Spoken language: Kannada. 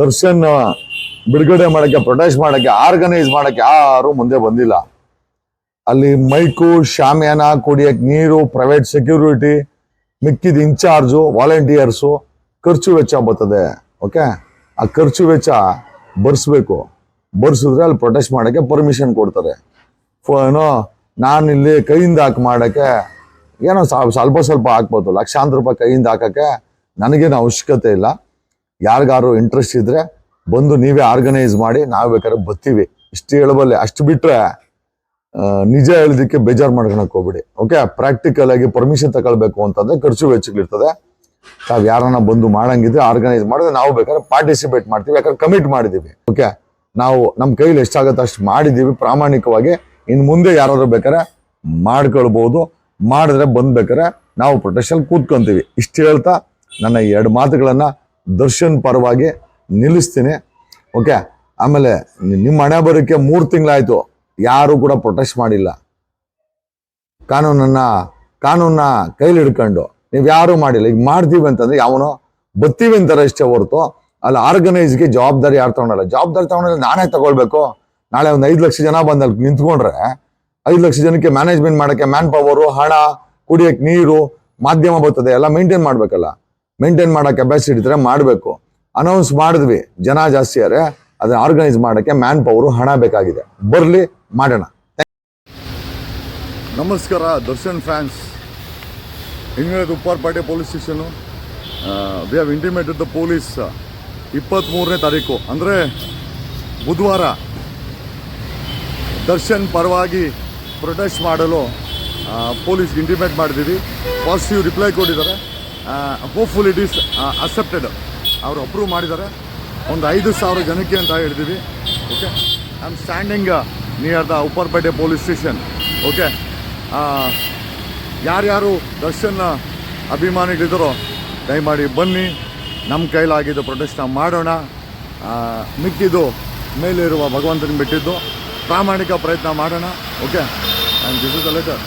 ದರ್ಶನ್ ಬಿಡುಗಡೆ ಮಾಡಕ್ಕೆ ಪ್ರೊಟೆಸ್ಟ್ ಮಾಡಕ್ಕೆ ಆರ್ಗನೈಸ್ ಮಾಡಕ್ಕೆ ಯಾರು ಮುಂದೆ ಬಂದಿಲ್ಲ. ಅಲ್ಲಿ ಮೈಕು, ಶಾಮಿಯಾನ ಕುಡಿಯಕ್ ನೀರು ಪ್ರೈವೇಟ್ ಸೆಕ್ಯೂರಿಟಿ ಮಿಕ್ಕಿದ ಇನ್ಚಾರ್ಜು ವಾಲಂಟಿಯರ್ಸು ಖರ್ಚು ವೆಚ್ಚ ಬರ್ತದೆ ಓಕೆ ಆ ಖರ್ಚು ವೆಚ್ಚ ಬರ್ಸ್ಬೇಕು. ಬರ್ಸಿದ್ರೆ ಅಲ್ಲಿ ಪ್ರೊಟೆಸ್ಟ್ ಮಾಡಕ್ಕೆ ಪರ್ಮಿಷನ್ ಕೊಡ್ತಾರೆ. ಫೋನು ನಾನು ಇಲ್ಲಿ ಕೈಯಿಂದ ಹಾಕಿ ಮಾಡೋಕ್ಕೆ, ಏನೋ ಸ್ವಲ್ಪ ಸ್ವಲ್ಪ ಹಾಕ್ಬೋದು, ಲಕ್ಷಾಂತರ ರೂಪಾಯಿ ಕೈಯಿಂದ ಹಾಕೋಕ್ಕೆ ನನಗೇನು ಅವಶ್ಯಕತೆ ಇಲ್ಲ. ಯಾರಿಗಾರು ಇಂಟ್ರೆಸ್ಟ್ ಇದ್ರೆ ಬಂದು ನೀವೇ ಆರ್ಗನೈಸ್ ಮಾಡಿ, ನಾವು ಬೇಕಾದ್ರೆ ಬರ್ತೀವಿ. ಇಷ್ಟು ಹೇಳಬಲ್ಲೆ, ಅಷ್ಟು ಬಿಟ್ರೆ ನಿಜ ಹೇಳೋದಕ್ಕೆ ಬೇಜಾರು ಮಾಡ್ಕೊಳಕ್ ಹೋಗ್ಬಿಡಿ. ಓಕೆ ಪ್ರಾಕ್ಟಿಕಲ್ ಆಗಿ ಪರ್ಮಿಷನ್ ತಗೊಳ್ಬೇಕು ಅಂತಂದ್ರೆ ಖರ್ಚು ವೆಚ್ಚಗಳಿರ್ತದೆ. ತಾವ್ ಯಾರನ್ನ ಬಂದು ಮಾಡಂಗಿದ್ರೆ ಆರ್ಗನೈಸ್ ಮಾಡಿದ್ರೆ ನಾವು ಬೇಕಾದ್ರೆ ಪಾರ್ಟಿಸಿಪೇಟ್ ಮಾಡ್ತೀವಿ, ಯಾಕಂದ್ರೆ ಕಮಿಟ್ ಮಾಡಿದೀವಿ. ಓಕೆ ನಾವು ನಮ್ಮ ಕೈಲಿ ಎಷ್ಟಾಗುತ್ತೆ ಅಷ್ಟು ಮಾಡಿದೀವಿ ಪ್ರಾಮಾಣಿಕವಾಗಿ. ಇನ್ನು ಮುಂದೆ ಯಾರಾದರೂ ಬೇಕಾದ್ರೆ ಮಾಡ್ಕೊಳ್ಬಹುದು ಮಾಡಿದ್ರೆ ಬಂದ್ಬೇಕಾರೆ ನಾವು ಪ್ರೊಟೆಕ್ಷನ್ ಕೂತ್ಕೊಂತೀವಿ. ಇಷ್ಟು ಹೇಳ್ತಾ ನನ್ನ ಎರಡು ಮಾತುಗಳನ್ನ ದರ್ಶನ್ ಪರವಾಗಿ ನಿಲ್ಲಿಸ್ತೀನಿ. ಓಕೆ ಆಮೇಲೆ ನಿಮ್ಮ ಹಣೆ ಬರೋಕ್ಕೆ ಮೂರು ತಿಂಗಳಾಯ್ತು. ಯಾರು ಕೂಡ ಪ್ರೊಟೆಸ್ಟ್ ಮಾಡಿಲ್ಲ. ಕಾನೂನನ್ನ ಕಾನೂನನ್ನ ಕೈಲಿ ಹಿಡ್ಕೊಂಡು ನೀವು ಯಾರು ಮಾಡಿಲ್ಲ. ಈಗ ಮಾಡ್ತೀವಿ ಅಂತಂದ್ರೆ ಯಾವನೋ ಬತ್ತೀವಿ ಅಂತಾರೆ ಇಷ್ಟೇ ಹೊರತು. ಅಲ್ಲಿ ಆರ್ಗನೈಸ್ಗೆ ಜವಾಬ್ದಾರಿ ಯಾರು ತಗೊಂಡಲ್ಲ? ಜವಾಬ್ದಾರಿ ತಗೊಂಡಲ್ಲ ನಾನೇ ತಗೊಳ್ಬೇಕು. ನಾಳೆ ಒಂದು ಐದು ಲಕ್ಷ ಜನ ಬಂದು ಅಲ್ಲಿ ನಿಂತ್ಕೊಂಡ್ರೆ ಐದು ಲಕ್ಷ ಜನಕ್ಕೆ ಮ್ಯಾನೇಜ್ಮೆಂಟ್ ಮಾಡೋಕ್ಕೆ ಮ್ಯಾನ್ ಪವರು ಹಣ, ಕುಡಿಯೋಕ್ಕೆ ನೀರು, ಮಾಧ್ಯಮ ಬರ್ತದೆ, ಎಲ್ಲ ಮೇಂಟೈನ್ ಮಾಡ್ಬೇಕಲ್ಲ. ಮೇಂಟೈನ್ ಮಾಡೋ ಕೆಪಾಸಿಟಿ ಇದ್ರೆ ಮಾಡಬೇಕು. ಅನೌನ್ಸ್ ಮಾಡಿದ್ವಿ, ಜನ ಜಾಸ್ತಿ ಆದರೆ ಅದನ್ನ ಆರ್ಗನೈಸ್ ಮಾಡೋಕ್ಕೆ ಮ್ಯಾನ್ ಪವರು ಹಣ ಬೇಕಾಗಿದೆ. ಬರಲಿ, ಮಾಡೋಣ. ನಮಸ್ಕಾರ, Darshan fans England Upparpet police station we have intimated the police ಇಪ್ಪತ್ತ್ಮೂರನೇ ತಾರೀಕು. ಅಂದರೆ, ಬುಧವಾರ. ದರ್ಶನ್ ಪರವಾಗಿ ಪ್ರೊಟೆಸ್ಟ್ ಮಾಡಲು ಪೊಲೀಸ್ಗೆ ಇಂಟಿಮೇಟ್ ಮಾಡಿದ್ದೀವಿ. ಪಾಸಿಟಿವ್ ರಿಪ್ಲೈ ಕೊಟ್ಟಿದ್ದಾರೆ. ಹೋಪ್ಫುಲ್ ಇಟ್ ಈಸ್ ಅಕ್ಸೆಪ್ಟೆಡ್ ಅವರು ಅಪ್ರೂವ್ ಮಾಡಿದ್ದಾರೆ. ಒಂದು ಐದು ಸಾವಿರ ಜನಕ್ಕೆ ಅಂತ ಹೇಳಿದ್ದೀವಿ. Okay I am standing near the Upparpet police station okay ಯಾರ್ಯಾರು ದರ್ಶನ್ ಅಭಿಮಾನಿಗಳಿದ್ದಾರೋ, ದಯಮಾಡಿ ಬನ್ನಿ. ನಮ್ಮ ಕೈಲಾಗಿದ್ದು ಪ್ರೊಟೆಸ್ಟ್ ಮಾಡೋಣ. ಮಿಕ್ಕಿದ್ದು ಮೇಲಿರುವ ಭಗವಂತನ ಬಿಟ್ಟಿದ್ದು. ಪ್ರಾಮಾಣಿಕ ಪ್ರಯತ್ನ ಮಾಡೋಣ. Okay and this is the letter